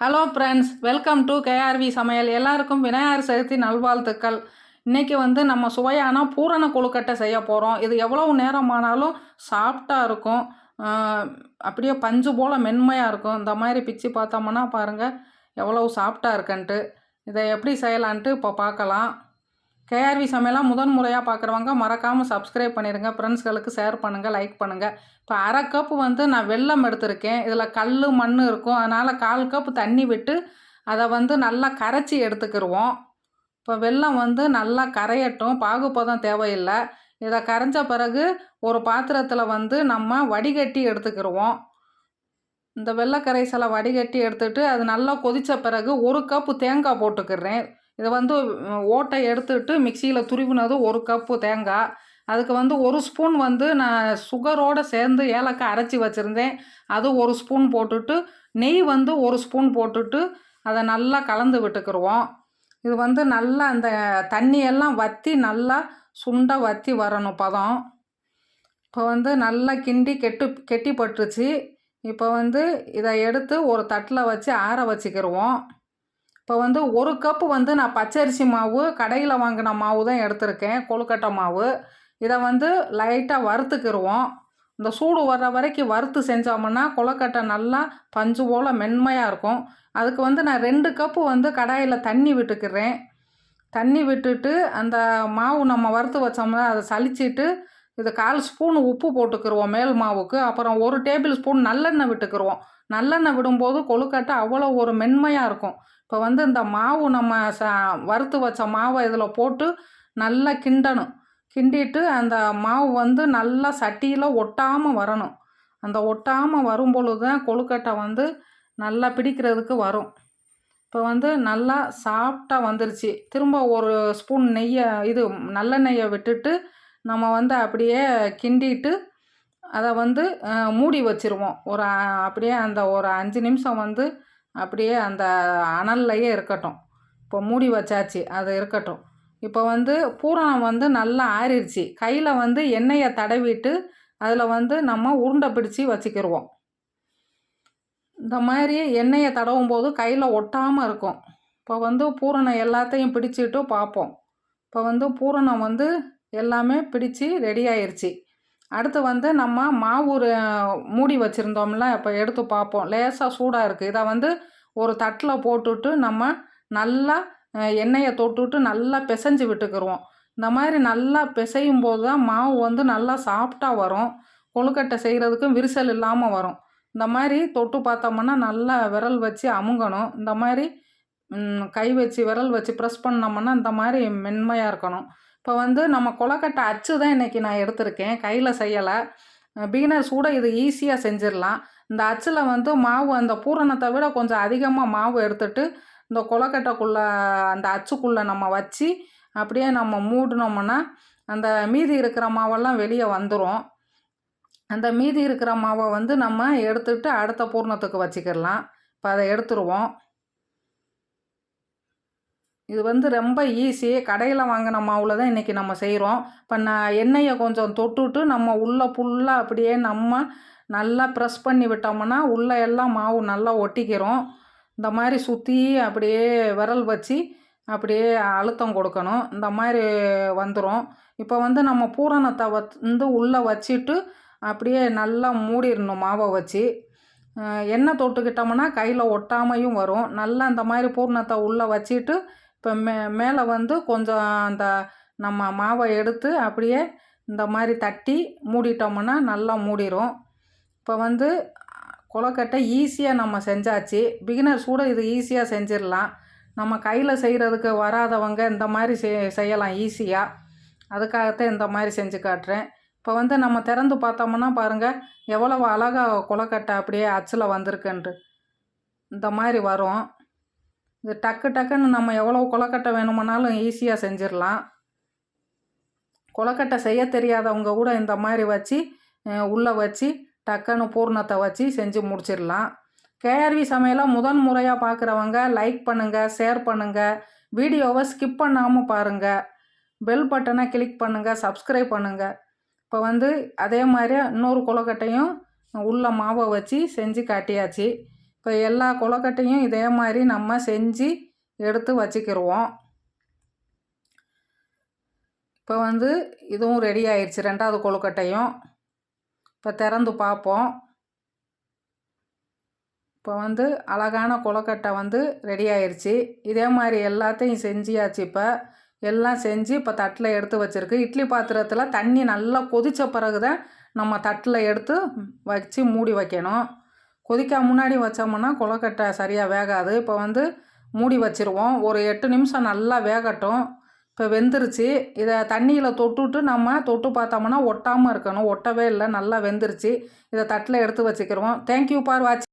Hello friends welcome to KRV சமையல். எல்லாருக்கும் விநாயகர் சதுர்த்தி நல்வாழ்த்துக்கள். இன்றைக்கி வந்து நம்ம சுவையான பூரண கொழுக்கட்டை செய்ய போகிறோம் இது எவ்வளவு நேரம் ஆனாலும் சாஃப்டாக இருக்கும் அப்படியே பஞ்சு போல் மென்மையாக இருக்கும். இந்த மாதிரி பிச்சு பார்த்தோம்னா பாருங்கள் எவ்வளவு சாஃப்டாக இருக்குன்ட்டு. இதை எப்படி செய்யலான்ட்டு இப்போ பார்க்கலாம். கேஆர்வி சமையலாம் முதன் முறையாக பார்க்குறவங்க மறக்காமல் சப்ஸ்கிரைப் பண்ணிடுங்க ஃப்ரெண்ட்ஸ்களுக்கு ஷேர் பண்ணுங்கள் லைக் பண்ணுங்கள் இப்போ அரை கப் வந்து நான் வெல்லம் எடுத்திருக்கேன். இதில் கல் மண் இருக்கும். அதனால் கால் கப் தண்ணி விட்டு அதை வந்து நல்லா கரைச்சி எடுத்துக்கிடுவோம் இப்போ வெல்லம் வந்து நல்லா கரையட்டும். பாகுபதம் தேவையில்லை. இதை கரைஞ்ச பிறகு ஒரு பாத்திரத்தில் வந்து நம்ம வடிகட்டி எடுத்துக்கிடுவோம் இந்த வெள்ளை கரைசலை வடிகட்டி எடுத்துகிட்டு அது நல்லா கொதித்த பிறகு ஒரு கப்பு தேங்காய் போட்டுக்கிறேன் இதை வந்து ஓட்டை எடுத்துட்டு மிக்சியில் துருவினதும் ஒரு கப்பு தேங்காய். அதுக்கு வந்து ஒரு ஸ்பூன் வந்து நான் சுகரோடு சேர்ந்து ஏலக்காய் அரைச்சி வச்சுருந்தேன். அது ஒரு ஸ்பூன் போட்டுட்டு நெய் வந்து ஒரு ஸ்பூன் போட்டுட்டு அதை நல்லா கலந்து விட்டுக்கிருவோம். இது வந்து நல்லா அந்த தண்ணியெல்லாம் வற்றி நல்லா சுண்டை வற்றி வரணும் பதம். இப்போ வந்து நல்லா கிண்டி கெட்டு கெட்டி பட்டுருச்சு இப்போ வந்து இதை எடுத்து ஒரு தட்டில் வச்சு ஆற வச்சுக்கிருவோம். இப்போ வந்து ஒரு கப்பு வந்து நான் பச்சரிசி மாவு கடையில் வாங்கின மாவு தான் எடுத்திருக்கேன் கொழுக்கட்டை மாவு. இதை வந்து லைட்டாக வறுத்துக்கிடுவோம் இந்த சூடு வர்ற வரைக்கும் வறுத்து செஞ்சோம்னா கொழுக்கட்டை நல்லா பஞ்சு போல் மென்மையாக இருக்கும். அதுக்கு வந்து நான் ரெண்டு கப்பு வந்து கடாயில் தண்ணி விட்டுக்கிறேன். தண்ணி விட்டுட்டு அந்த மாவு நம்ம வறுத்து வச்சோம்னா அதை சளிச்சிட்டு இது கால் ஸ்பூன் உப்பு போட்டுக்கிருவோம் மேல் மாவுக்கு. அப்புறம் ஒரு டேபிள் ஸ்பூன் நல்லெண்ணெய் விட்டுக்கிருவோம். நல்லெண்ணெய் விடும்போது கொழுக்கட்டை அவ்வளோ ஒரு மென்மையாக இருக்கும். இப்போ வந்து இந்த மாவு நம்ம ச வறுத்து வச்ச மாவை இதில் போட்டு நல்லா கிண்டணும். கிண்டிட்டு அந்த மாவு வந்து நல்லா சட்டியில் ஒட்டாமல் வரணும். அந்த ஒட்டாமல் வரும் பொழுது தான் கொழுக்கட்டை வந்து நல்லா பிடிக்கிறதுக்கு வரும். இப்போ வந்து நல்லா சாஃப்டாக வந்துருச்சு. திரும்ப ஒரு ஸ்பூன் நெய்யை இது நல்லெண்ணெயை விட்டுட்டு நம்ம வந்து அப்படியே கிண்டிட்டு அதை வந்து மூடி வச்சுருவோம். ஒரு அப்படியே அந்த ஒரு அஞ்சு நிமிஷம் வந்து அப்படியே அந்த அனல்லையே இருக்கட்டும். இப்போ மூடி வச்சாச்சு அது இருக்கட்டும். இப்போ வந்து பூரணம் வந்து நல்லா ஆறிடுச்சு கையில் வந்து எண்ணெயை தடவிட்டு அதில் வந்து நம்ம உருண்டை பிடிச்சி வச்சுக்கிடுவோம் இந்த மாதிரி எண்ணெயை தடவும் போது கையில் ஒட்டாமல் இருக்கும். இப்போ வந்து பூரணம் எல்லாத்தையும் பிடிச்சிட்டு பார்ப்போம். இப்போ வந்து பூரணம் வந்து எல்லாமே பிடிச்சி ரெடி ஆயிடுச்சு அடுத்து வந்து நம்ம மாவு ஒரு- மூடி வச்சுருந்தோம்ல இப்போ எடுத்து பார்ப்போம். லேசாக சூடாக இருக்குது இதை வந்து ஒரு தட்டில் போட்டுட்டு நம்ம நல்லா எண்ணெயை தொட்டுட்டு நல்லா பிசைஞ்சு விட்டுக்கிருவோம். இந்த மாதிரி நல்லா பிசையும் போது தான் மாவு வந்து நல்லா சாஃப்டாக வரும். கொழுக்கட்டை செய்கிறதுக்கும் விரிசல் இல்லாமல் வரும். இந்த மாதிரி தொட்டு பார்த்தோம்னா நல்லா விரல் வச்சு அமுங்கணும். இந்த மாதிரி கை வச்சு விரல் வச்சு ப்ரெஸ் பண்ணோம்னா இந்த மாதிரி மென்மையாக இருக்கணும். இப்போ வந்து நம்ம கொலக்கட்டை அச்சு தான் இன்றைக்கி நான் எடுத்திருக்கேன். கையில் செய்யலை. பிகினர்ஸ் கூட இது ஈஸியாக செஞ்சிடலாம். இந்த அச்சில் வந்து மாவு அந்த பூரணத்தை விட கொஞ்சம் அதிகமாக மாவு எடுத்துட்டு இந்த கொலக்கட்டைக்குள்ளே அந்த அச்சுக்குள்ளே நம்ம வச்சு அப்படியே நம்ம மூடினோம்னா அந்த மீதி இருக்கிற மாவெல்லாம் வெளியே வந்துடும் அந்த மீதி இருக்கிற மாவை வந்து நம்ம எடுத்துட்டு அடுத்த பூரணத்துக்கு வச்சுக்கிடலாம். இப்போ அதை எடுத்துருவோம். இது வந்து ரொம்ப ஈஸி கடையில் வாங்கின மாவில் தான் இன்றைக்கி நம்ம செய்கிறோம் இப்போ நான் எண்ணெயை கொஞ்சம் தொட்டுட்டு நம்ம உள்ளே ஃபுல்லாக அப்படியே நம்ம நல்லா ப்ரெஸ் பண்ணி விட்டோம்னா உள்ளே எல்லாம் மாவு நல்லா ஒட்டிக்கிறோம். இந்த மாதிரி சுற்றி அப்படியே விரல் வச்சு அப்படியே அழுத்தம் கொடுக்கணும். இந்த மாதிரி வந்துடும் இப்போ வந்து நம்ம பூரணத்தை வந்து உள்ளே வச்சுட்டு அப்படியே நல்லா மூடிடணும் மாவை வச்சு. எண்ணெய் தொட்டுக்கிட்டோம்னா கையில் ஒட்டாமையும் வரும். நல்லா இந்த மாதிரி பூரணத்தை உள்ளே வச்சுட்டு இப்போ மே மேலே வந்து கொஞ்சம் அந்த நம்ம மாவை எடுத்து அப்படியே இந்த மாதிரி தட்டி மூடிட்டோம்னா நல்லா மூடிரும். இப்போ வந்து கொலக்கட்டை ஈஸியாக நம்ம செஞ்சாச்சு. பிகினர்ஸ் கூட இது ஈஸியாக செஞ்சிடலாம். நம்ம கையில் செய்கிறதுக்கு வராதவங்க இந்த மாதிரி செய் செய்யலாம் ஈஸியாக அதுக்காகத்தான் இந்த மாதிரி செஞ்சு காட்டுறேன். இப்போ வந்து நம்ம திறந்து பார்த்தோம்னா பாருங்கள் எவ்வளவு அழகாக கொலக்கட்டை அப்படியே அச்சில் வந்திருக்குன்ட்டு. இந்த மாதிரி வரும். இது டக்கு டக்குன்னு நம்ம எவ்வளோ கொலக்கட்டை வேணுமானாலும் ஈஸியாக செஞ்சிடலாம். கொலக்கட்டை செய்ய தெரியாதவங்க கூட இந்த மாதிரி வச்சு உள்ளே வச்சு டக்குன்னு பூர்ணத்தை வச்சு செஞ்சு முடிச்சிடலாம். கேஆர்வி சமையலை முதன் முறையாக பார்க்குறவங்க லைக் பண்ணுங்கள் ஷேர் பண்ணுங்கள் வீடியோவை ஸ்கிப் பண்ணாமல் பாருங்கள் பெல் பட்டனை கிளிக் பண்ணுங்கள் சப்ஸ்கிரைப் பண்ணுங்கள் இப்போ வந்து அதே மாதிரி இன்னொரு கொலக்கட்டையும் உள்ள மாவை வச்சு செஞ்சு காட்டியாச்சு. இப்போ எல்லா கொலக்கட்டையும் இதே மாதிரி நம்ம செஞ்சு எடுத்து வச்சுக்கிடுவோம் இப்போ வந்து இதுவும் ரெடி ஆயிடுச்சு ரெண்டாவது கொழுக்கட்டையும். இப்போ திறந்து பார்ப்போம். இப்போ வந்து அழகான கொலக்கட்டை வந்து ரெடி ஆயிடுச்சு இதே மாதிரி எல்லாத்தையும் செஞ்சியாச்சு இப்போ. எல்லாம் செஞ்சு இப்போ தட்டில் எடுத்து வச்சுருக்கு. இட்லி பாத்திரத்தில் தண்ணி நல்லா கொதித்த பிறகு தான் நம்ம தட்டில் எடுத்து வச்சு மூடி வைக்கணும். கொதிக்க முன்னாடி வச்சோம்னா கொலக்கட்டை சரியாக வேகாது. இப்போ வந்து மூடி வச்சுருவோம். ஒரு எட்டு நிமிஷம் நல்லா வேகட்டும். இப்போ வெந்துருச்சு. இதை தண்ணியில் தொட்டுட்டு நம்ம தொட்டு பார்த்தோம்னா ஒட்டாமல் இருக்கணும். ஒட்டவே இல்லை. நல்லா வெந்துருச்சு. இதை தட்டில் எடுத்து வச்சுக்கிறோம் தேங்க்யூ ஃபார் வாட்சிங்